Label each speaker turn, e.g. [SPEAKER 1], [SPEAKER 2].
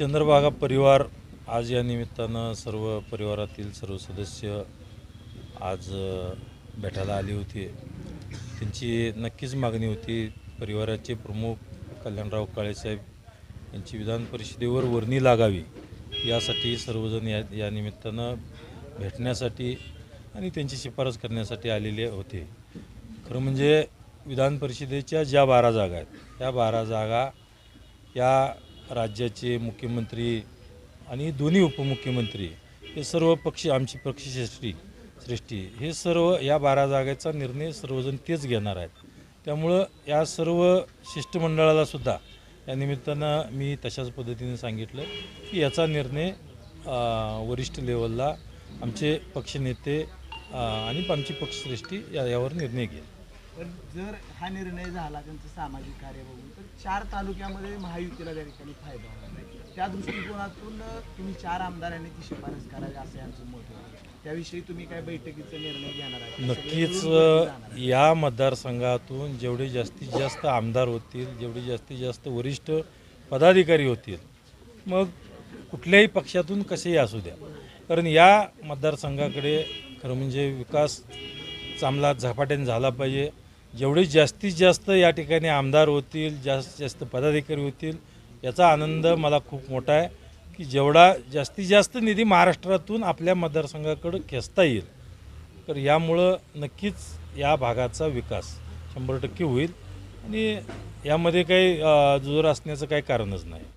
[SPEAKER 1] चंद्रभागा परिवार आज या निमित्तानं सर्व परिवारातील सर्व सदस्य आज भेटायला आली होती. त्यांची नक्कीच मागणी होती परिवाराचे प्रमुख कल्याणराव काळेसाहेब यांची विधान परिषदेवर वर्णी लागावी यासाठी सर्वजण या या निमित्तानं भेटण्यासाठी आणि त्यांची शिफारस करण्यासाठी आलेले होते. खरं म्हणजे विधान परिषदेच्या ज्या बारा जागा आहेत त्या बारा जागा या राज्याचे मुख्यमंत्री आणि दोन्ही उपमुख्यमंत्री हे सर्व पक्ष आमची पक्षश्रेष्ठी श्रेष्ठी हे सर्व या बारा जागेचा निर्णय सर्वजण तेच घेणार आहेत. त्यामुळं या सर्व शिष्टमंडळालासुद्धा या निमित्तानं मी तशाच पद्धतीने सांगितलं की याचा निर्णय वरिष्ठ लेवलला आमचे पक्षनेते आणि आमची पक्षश्रेष्ठी या यावर निर्णय घेईल.
[SPEAKER 2] पण जर हा निर्णय झाला त्यांचं सामाजिक कार्य बघून तर चार तालुक्यामध्ये महायुतीला त्या ठिकाणी फायदा होणार आहे. त्या दृष्टिकोनातून तुम्ही चार आमदारांनी ती शिफारस करावी असं यांचं मत होतं त्याविषयी तुम्ही काय बैठकीचा निर्णय घेणार आहे
[SPEAKER 1] नक्कीच? या मतदारसंघातून जेवढे जास्तीत जास्त आमदार होतील जेवढे जास्तीत जास्त वरिष्ठ पदाधिकारी होतील मग कुठल्याही पक्षातून कसेही असू द्या. कारण या मतदारसंघाकडे खरं म्हणजे विकास चांगला झपाट्याने झाला पाहिजे. जेवढे जास्तीत जास्त या ठिकाणी आमदार होतील जास्तीत जास्त पदाधिकारी होतील याचा आनंद मला खूप मोठा आहे की जेवढा जास्तीत जास्त निधी महाराष्ट्रातून आपल्या मतदारसंघाकडं खेचता येईल तर यामुळं नक्कीच या भागाचा विकास शंभर टक्के होईल आणि यामध्ये काही जोर असण्याचं काही कारणच नाही.